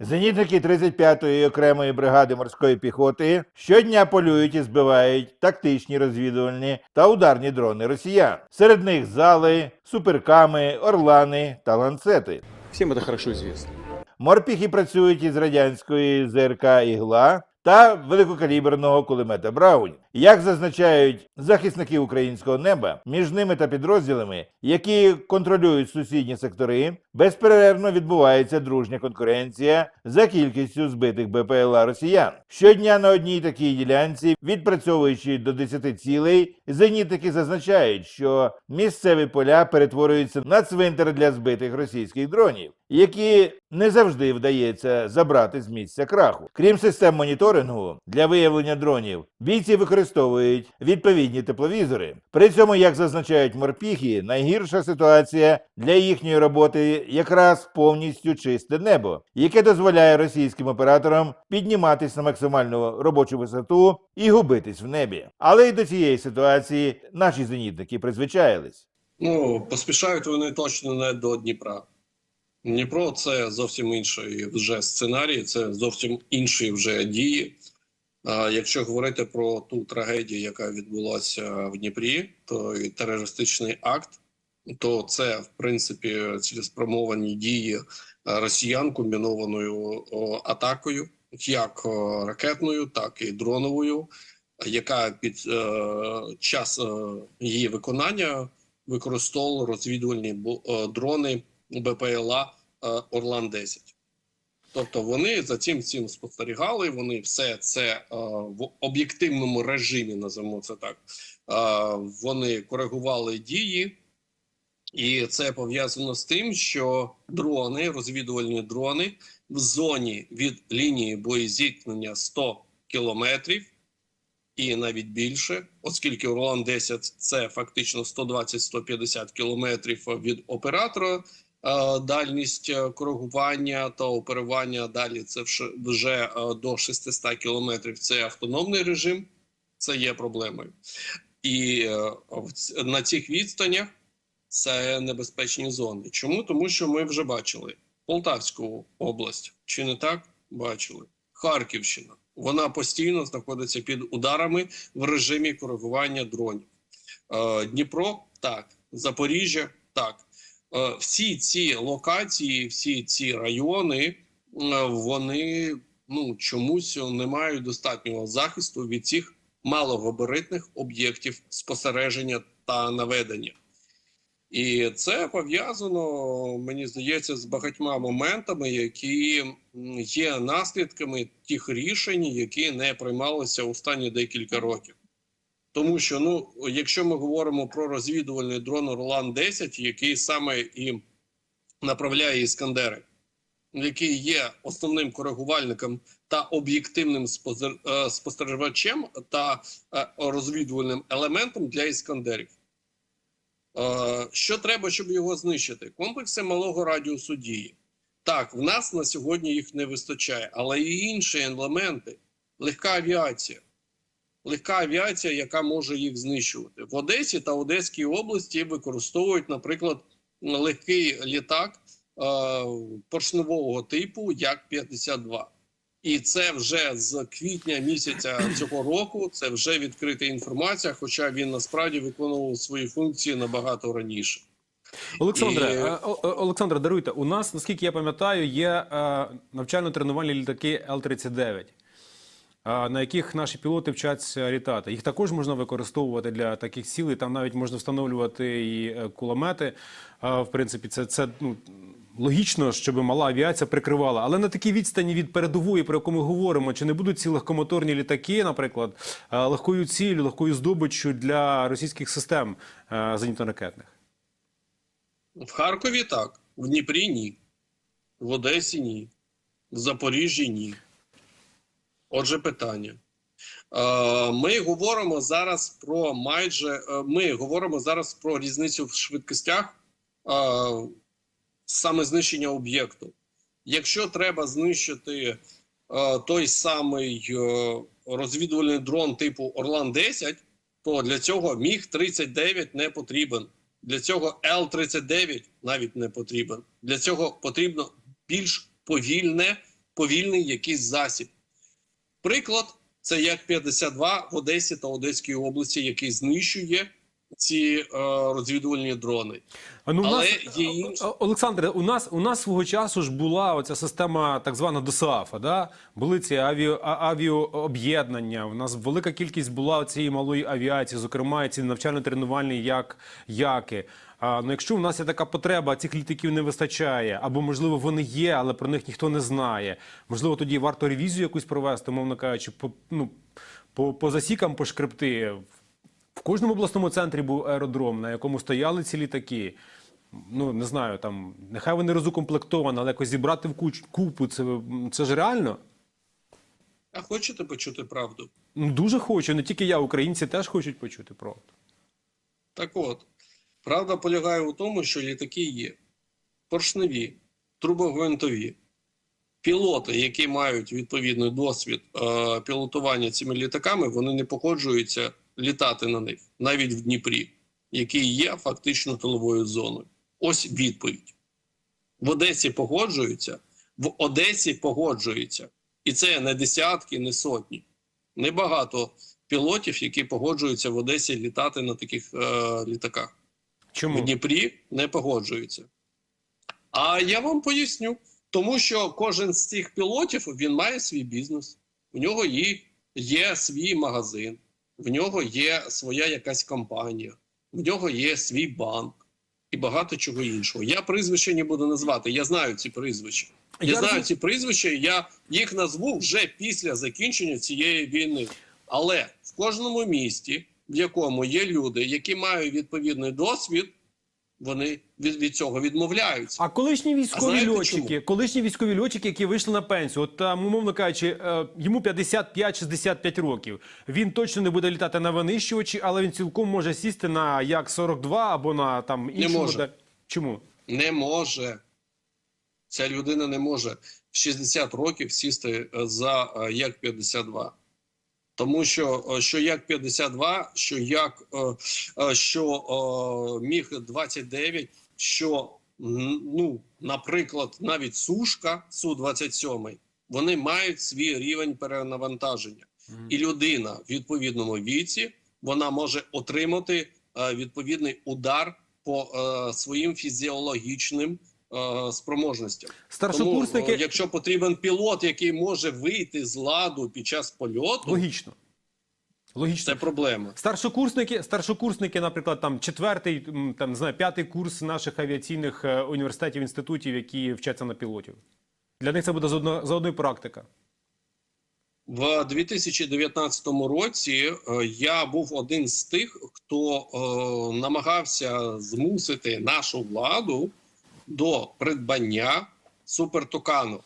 Зенітники 35-ї окремої бригади морської піхоти щодня полюють і збивають тактичні розвідувальні та ударні дрони росіян. Серед них зали, суперками, орлани та ланцети. Всем это хорошо известно. Морпіхи працюють із радянської ЗРК «Ігла» та великокаліберного кулемета Браунь. Як зазначають захисники українського неба, між ними та підрозділами, які контролюють сусідні сектори, безперервно відбувається дружня конкуренція за кількістю збитих БПЛА росіян. Щодня на одній такій ділянці, відпрацьовуючи до 10 цілей, зенітники зазначають, що місцеві поля перетворюються на цвинтар для збитих російських дронів, які не завжди вдається забрати з місця краху. Крім систем моніторингу для виявлення дронів, бійці використовують відповідні тепловізори. При цьому, як зазначають морпіхи, найгірша ситуація для їхньої роботи якраз повністю чисте небо, яке дозволяє російським операторам підніматись на максимальну робочу висоту і губитись в небі. Але й до цієї ситуації наші зенітники призвичаїлись. Ну, поспішають вони точно не до Дніпра. Дніпро це зовсім інший вже сценарій, це зовсім інші вже дії. Якщо говорити про ту трагедію, яка відбулася в Дніпрі, то і терористичний акт, то це в принципі цілеспрямовані дії росіян комбінованою атакою, як ракетною, так і дроновою, яка під е, час е, її виконання використовували розвідувальні е, дрони БПЛА Орлан 10 Тобто вони за цим всім спостерігали. Вони все це е, в об'єктивному режимі, називаємо це так. е, Вони коригували дії, і це пов'язано з тим, що дрони, розвідувальні дрони в зоні від лінії боєзіткнення 100 кілометрів і навіть більше, оскільки Орлан 10 це фактично 120-150 кілометрів від оператора. Е, Дальність е, коригування та оперування далі це вже е, до 600 кілометрів. Це автономний режим, це є проблемою. І на цих відстанях це небезпечні зони. Чому? Тому що ми вже бачили Полтавську область, чи не так? Бачили. Харківщина. Вона постійно знаходиться під ударами в режимі коригування дронів. Дніпро так, Запоріжжя так. Е, всі ці локації, всі ці райони, е, вони ну чомусь не мають достатнього захисту від цих малогабаритних об'єктів спостереження та наведення. І це пов'язано, мені здається, з багатьма моментами, які є наслідками тих рішень, які не приймалися останні декілька років. Тому що, ну, якщо ми говоримо про розвідувальний дрон Орлан 10 який саме і направляє іскандери, який є основним коригувальником та об'єктивним е, спостерігачем та е, розвідувальним елементом для іскандерів. Е, Що треба, щоб його знищити? Комплекси малого радіусу дії. Так, в нас на сьогодні їх не вистачає, але і інші елементи, легка авіація. Легка авіація, яка може їх знищувати. В Одесі та Одеській області використовують, наприклад, легкий літак е, поршневого типу Як-52. І це вже з квітня місяця цього року. Це вже відкрита інформація, хоча він насправді виконував свої функції набагато раніше. Олександре, І- е, Олександре, даруйте. У нас, наскільки я пам'ятаю, є е, навчально-тренувальні літаки Л-39, е, на яких наші пілоти вчаться літати. Їх також можна використовувати для таких цілей. Там навіть можна встановлювати і е, кулемети. В принципі, це, це ну, логічно, щоб мала авіація прикривала. Але на такій відстані від передової, про яку ми говоримо, чи не будуть ці легкомоторні літаки, наприклад, легкою ціллю, легкою здобиччю для російських систем зенітно-ракетних? В Харкові так, в Дніпрі ні, в Одесі ні, в Запоріжжі ні. Отже, питання. Е, Ми говоримо зараз про майже е, ми говоримо зараз про різницю в швидкостях е, саме знищення об'єкту. Якщо треба знищити той самий розвідувальний дрон типу Орлан 10 то для цього міг 39 не потрібен. Для цього Л-39 навіть не потрібен. Для цього потрібно більш повільне повільний якийсь засіб. Приклад це як 52 в Одесі та Одеській області, який знищує ці е, розвідувальні дрони. А ну, Але нас, є інші- Олександре, у нас у нас свого часу ж була оця система так звана ДОСААФа, да? були ці авіа, а- авіаоб'єднання. У нас велика кількість була цієї малої авіації, зокрема і ці навчально-тренувальні як яки. А, ну, якщо у нас є така потреба, цих літаків не вистачає, або можливо вони є, але про них ніхто не знає. Можливо, тоді варто ревізію якусь провести, мовно кажучи, по, ну, по, по засікам пошкребти. В кожному обласному центрі був аеродром, на якому стояли ці літаки. Ну, не знаю, там, нехай вони розукомплектовані, але якось зібрати в куч, купу, це, це ж реально? А хочете почути правду? Ну, дуже хочу, не тільки я, українці теж хочуть почути правду. Так от, правда полягає у тому, що літаки є поршневі, трубогвинтові. Пілоти, які мають відповідний досвід е, пілотування цими літаками, вони не погоджуються літати на них, навіть в Дніпрі, який є фактично тиловою зоною. Ось відповідь. В Одесі погоджуються, в Одесі погоджуються. І це не десятки, не сотні. Небагато пілотів, які погоджуються в Одесі літати на таких е, літаках. В Дніпрі не погоджуються. А я вам поясню, тому що кожен з цих пілотів він має свій бізнес, у нього є, є свій магазин, в нього є своя якась компанія, в нього є свій банк і багато чого іншого. Я прізвище не буду назвати, я знаю ці прізвища. Я, Я знаю ці прізвища, я їх назву вже після закінчення цієї війни. Але в кожному місті, в якому є люди, які мають відповідний досвід, вони від, від цього відмовляються. А колишні військові знаєте льотчики, чому? колишні військові льотчики, які вийшли на пенсію, от там, умовно кажучи, е, йому 55-65 років. Він точно не буде літати на винищувачі, але він цілком може сісти на як 42 або на там іншу може. Чому? Не може. Ця людина не може в 60 років сісти е, за е, як 52. Тому що е, що як 52, що як е, е, що міг 29, що ну, наприклад, навіть сушка су 27 вони мають свій рівень перенавантаження, і людина в відповідному віці вона може отримати відповідний удар по своїм фізіологічним спроможностям. Старшокурсники Тому, е, якщо потрібен пілот, який може вийти з ладу під час польоту, логічно. Логічно. це проблема. Старшокурсники, старшокурсники, наприклад, там четвертий, там не знаю, п'ятий курс наших авіаційних е, університетів, інститутів, які вчаться на пілотів. Для них це буде заодно, заодно практика. В 2019 році е, я був один з тих, хто е, намагався змусити нашу владу до придбання супертукану.